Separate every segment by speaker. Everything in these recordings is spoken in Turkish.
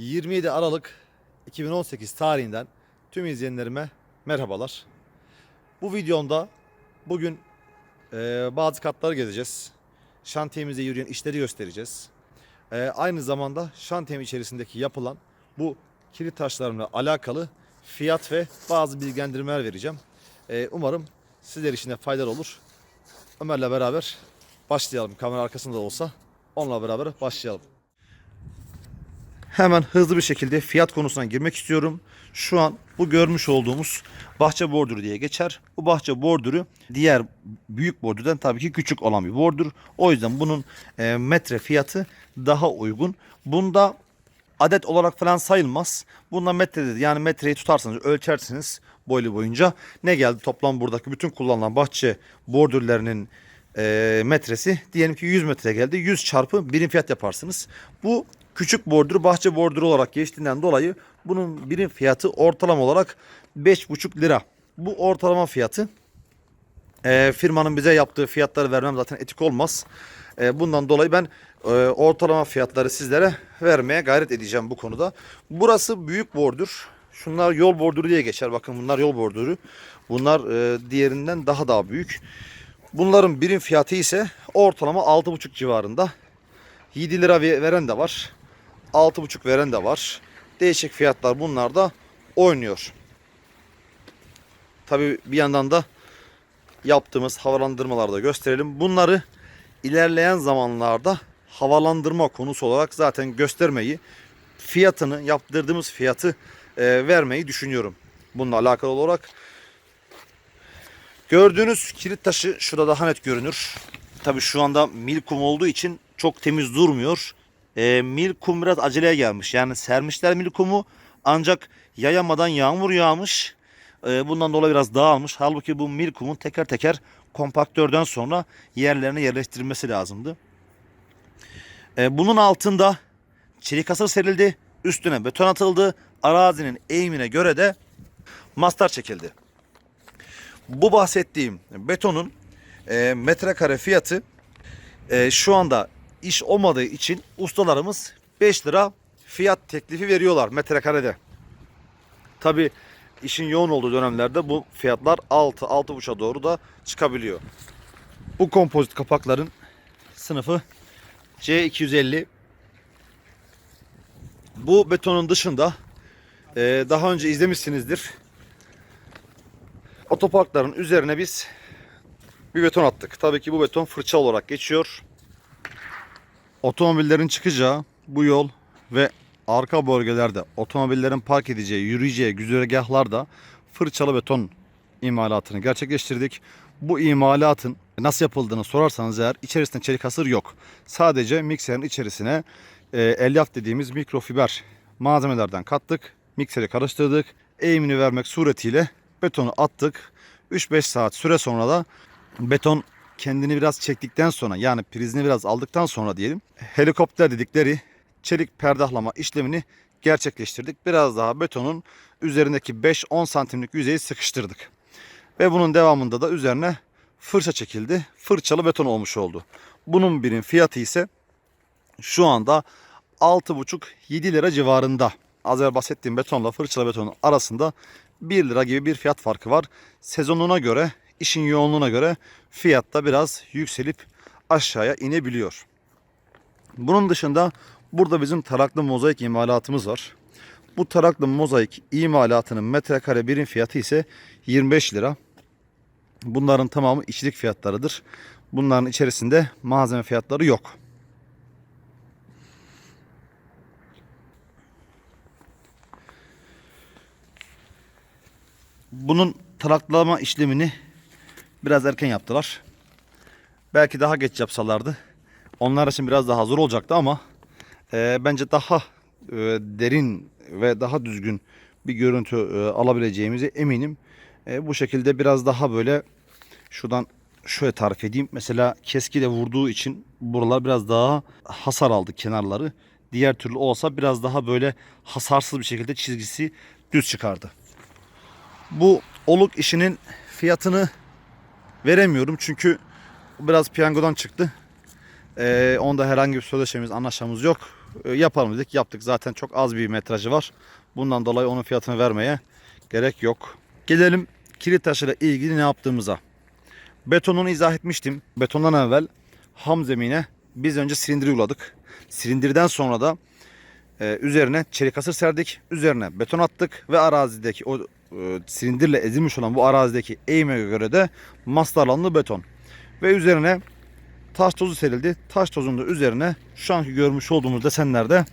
Speaker 1: 27 Aralık 2018 tarihinden tüm izleyenlerime merhabalar. Bu videomda bugün e, bazı katları gezeceğiz. Şantiyemizde yürüyen işleri göstereceğiz. E, aynı zamanda şantiyem içerisindeki yapılan bu kilit taşlarımla alakalı fiyat ve bazı bilgilendirmeler vereceğim. E, umarım sizler için de faydalı olur. Ömer'le beraber başlayalım. Kamera arkasında da olsa onunla beraber başlayalım. Hemen hızlı bir şekilde fiyat konusuna girmek istiyorum. Şu an bu görmüş olduğumuz bahçe bordürü diye geçer. Bu bahçe bordürü diğer büyük bordürden tabii ki küçük olan bir bordür. O yüzden bunun e, metre fiyatı daha uygun. Bunda adet olarak falan sayılmaz. Bunda metredir. Yani metreyi tutarsanız ölçersiniz boylu boyunca. Ne geldi toplam buradaki bütün kullanılan bahçe bordürlerinin e, metresi diyelim ki 100 metre geldi. 100 çarpı birim fiyat yaparsınız. Bu küçük bordür bahçe bordürü olarak geçtiğinden dolayı bunun birim fiyatı ortalama olarak 5,5 lira. Bu ortalama fiyatı e, firmanın bize yaptığı fiyatları vermem zaten etik olmaz. E, bundan dolayı ben e, ortalama fiyatları sizlere vermeye gayret edeceğim bu konuda. Burası büyük bordür. Şunlar yol bordürü diye geçer. Bakın bunlar yol bordürü. Bunlar e, diğerinden daha daha büyük. Bunların birim fiyatı ise ortalama 6,5 civarında. 7 lira ve- veren de var. 6,5 veren de var. Değişik fiyatlar bunlar da oynuyor. Tabi bir yandan da yaptığımız havalandırmaları da gösterelim. Bunları ilerleyen zamanlarda havalandırma konusu olarak zaten göstermeyi, fiyatını, yaptırdığımız fiyatı e, vermeyi düşünüyorum. Bununla alakalı olarak. Gördüğünüz kilit taşı şurada daha net görünür. Tabi şu anda mil kum olduğu için çok temiz durmuyor. E, mil kum biraz aceleye gelmiş. Yani sermişler mil kumu ancak yayamadan yağmur yağmış. E, bundan dolayı biraz dağılmış. Halbuki bu mil kumun teker teker kompaktörden sonra yerlerine yerleştirilmesi lazımdı. E, bunun altında çelik hasır serildi. Üstüne beton atıldı. Arazinin eğimine göre de mastar çekildi. Bu bahsettiğim betonun e, metrekare fiyatı e, şu anda iş olmadığı için ustalarımız 5 lira fiyat teklifi veriyorlar metrekarede. Tabi işin yoğun olduğu dönemlerde bu fiyatlar 6 6,5'a doğru da çıkabiliyor. Bu kompozit kapakların sınıfı C250. Bu betonun dışında e, daha önce izlemişsinizdir. Otoparkların üzerine biz bir beton attık. Tabii ki bu beton fırça olarak geçiyor. Otomobillerin çıkacağı bu yol ve arka bölgelerde otomobillerin park edeceği, yürüyeceği güzergahlarda fırçalı beton imalatını gerçekleştirdik. Bu imalatın nasıl yapıldığını sorarsanız eğer içerisinde çelik hasır yok. Sadece mikserin içerisine e, elyaf dediğimiz mikrofiber malzemelerden kattık. Mikseri karıştırdık. Eğimini vermek suretiyle betonu attık. 3-5 saat süre sonra da beton kendini biraz çektikten sonra yani prizini biraz aldıktan sonra diyelim helikopter dedikleri çelik perdahlama işlemini gerçekleştirdik. Biraz daha betonun üzerindeki 5-10 santimlik yüzeyi sıkıştırdık. Ve bunun devamında da üzerine fırça çekildi. Fırçalı beton olmuş oldu. Bunun birim fiyatı ise şu anda 6,5-7 lira civarında. Az evvel bahsettiğim betonla fırçalı betonun arasında 1 lira gibi bir fiyat farkı var. Sezonuna göre, işin yoğunluğuna göre fiyat da biraz yükselip aşağıya inebiliyor. Bunun dışında burada bizim taraklı mozaik imalatımız var. Bu taraklı mozaik imalatının metrekare birim fiyatı ise 25 lira. Bunların tamamı içlik fiyatlarıdır. Bunların içerisinde malzeme fiyatları yok. Bunun taraklama işlemini biraz erken yaptılar. Belki daha geç yapsalardı. Onlar için biraz daha zor olacaktı ama e, bence daha e, derin ve daha düzgün bir görüntü e, alabileceğimize eminim. E, bu şekilde biraz daha böyle şuradan şöyle tarif edeyim. Mesela keskiyle vurduğu için buralar biraz daha hasar aldı kenarları. Diğer türlü olsa biraz daha böyle hasarsız bir şekilde çizgisi düz çıkardı. Bu oluk işinin fiyatını veremiyorum çünkü biraz piyangodan çıktı. Ee, onda herhangi bir sözleşmemiz, anlaşmamız yok. E, yapalım dedik yaptık. Zaten çok az bir metrajı var. Bundan dolayı onun fiyatını vermeye gerek yok. Gelelim kilit taşıyla ilgili ne yaptığımıza. Betonunu izah etmiştim. Betondan evvel ham zemine biz önce silindir uyguladık. Silindirden sonra da e, üzerine çelik hasır serdik. Üzerine beton attık ve arazideki o e, silindirle ezilmiş olan bu arazideki eğime göre de mastarlandı beton. Ve üzerine taş tozu serildi. Taş tozunun da üzerine şu anki görmüş olduğumuz desenlerde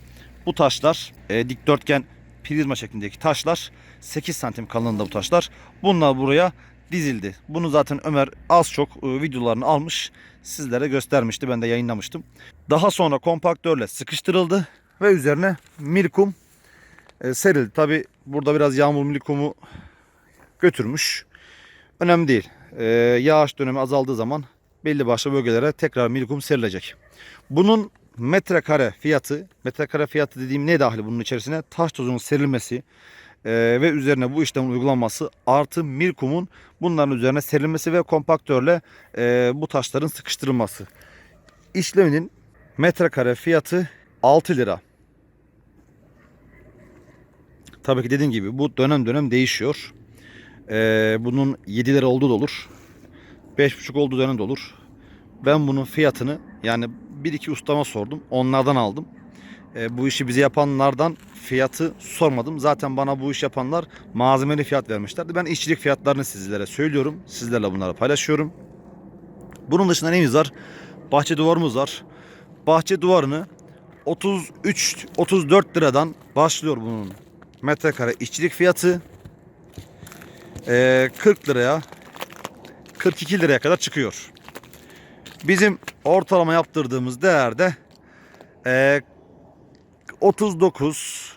Speaker 1: bu taşlar e, dikdörtgen prizma şeklindeki taşlar 8 santim kalınlığında bu taşlar. Bunlar buraya dizildi. Bunu zaten Ömer az çok e, videolarını almış sizlere göstermişti. Ben de yayınlamıştım. Daha sonra kompaktörle sıkıştırıldı ve üzerine milkum e, serildi. Tabi burada biraz yağmur milkumu götürmüş. Önemli değil. E, yağış dönemi azaldığı zaman belli başlı bölgelere tekrar milkum serilecek. Bunun metrekare fiyatı, metrekare fiyatı dediğim ne dahil bunun içerisine? Taş tozunun serilmesi e, ve üzerine bu işlemin uygulanması artı milkumun bunların üzerine serilmesi ve kompaktörle e, bu taşların sıkıştırılması. İşleminin metrekare fiyatı 6 lira. Tabii ki dediğim gibi bu dönem dönem değişiyor. Ee, bunun 7 lira olduğu da olur. 5,5 olduğu dönem de olur. Ben bunun fiyatını yani bir iki ustama sordum. Onlardan aldım. Ee, bu işi bize yapanlardan fiyatı sormadım. Zaten bana bu iş yapanlar malzemeli fiyat vermişlerdi. Ben işçilik fiyatlarını sizlere söylüyorum. Sizlerle bunları paylaşıyorum. Bunun dışında neyimiz var? Bahçe duvarımız var. Bahçe duvarını 33 34 liradan başlıyor bunun metrekare işçilik fiyatı. Ee, 40 liraya 42 liraya kadar çıkıyor. Bizim ortalama yaptırdığımız değerde ee, 39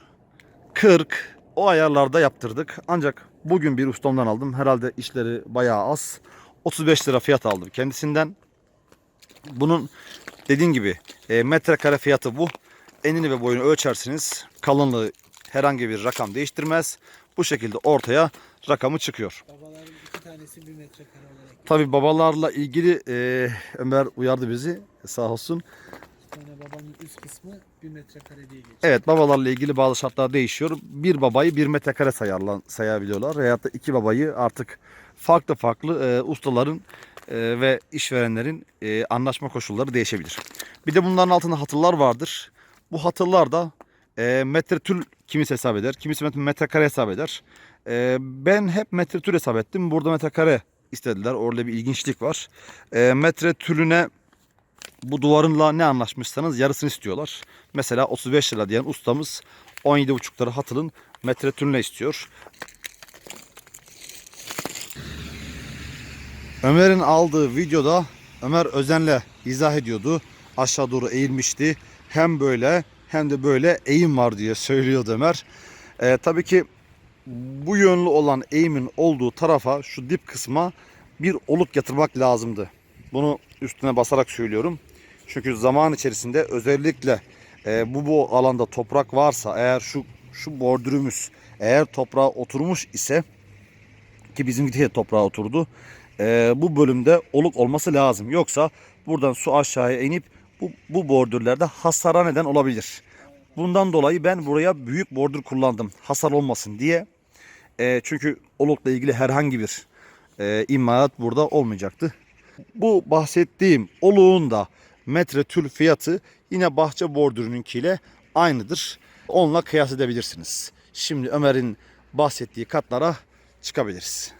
Speaker 1: 40 o ayarlarda yaptırdık. Ancak bugün bir ustamdan aldım. Herhalde işleri bayağı az. 35 lira fiyat aldım kendisinden. Bunun dediğim gibi e, metrekare fiyatı bu. Enini ve boyunu ölçersiniz. Kalınlığı herhangi bir rakam değiştirmez. Bu şekilde ortaya rakamı çıkıyor.
Speaker 2: Babaların iki tanesi bir metrekare olarak.
Speaker 1: Tabi babalarla ilgili e, Ömer uyardı bizi sağ olsun.
Speaker 2: Tane babanın üst kısmı bir metrekare diye geçiyor.
Speaker 1: Evet babalarla ilgili bazı şartlar değişiyor. Bir babayı bir metrekare sayarlar, sayabiliyorlar. Veyahut da iki babayı artık farklı farklı e, ustaların e, ve işverenlerin e, anlaşma koşulları değişebilir. Bir de bunların altında hatırlar vardır. Bu hatırlar da e, metretül kimisi hesap eder, kimisi met- metrekare hesap eder. E, ben hep metretül hesap ettim. Burada metrekare istediler. Orada bir ilginçlik var. E, metretülüne bu duvarınla ne anlaşmışsanız yarısını istiyorlar. Mesela 35 lira diyen ustamız 17,5 lira hatırın metretülüne istiyor. Ömer'in aldığı videoda Ömer özenle izah ediyordu. Aşağı doğru eğilmişti. Hem böyle hem de böyle eğim var diye söylüyordu Ömer. Ee, tabii ki bu yönlü olan eğimin olduğu tarafa şu dip kısma bir oluk yatırmak lazımdı. Bunu üstüne basarak söylüyorum. Çünkü zaman içerisinde özellikle e, bu bu alanda toprak varsa eğer şu şu bordürümüz eğer toprağa oturmuş ise ki bizimki de toprağa oturdu. e, bu bölümde oluk olması lazım. Yoksa buradan su aşağıya inip bu, bu bordürlerde hasara neden olabilir. Bundan dolayı ben buraya büyük bordür kullandım. Hasar olmasın diye. E, çünkü olukla ilgili herhangi bir e, imalat burada olmayacaktı. Bu bahsettiğim oluğun da metre tül fiyatı yine bahçe bordürününkiyle aynıdır. Onunla kıyas edebilirsiniz. Şimdi Ömer'in bahsettiği katlara çıkabiliriz.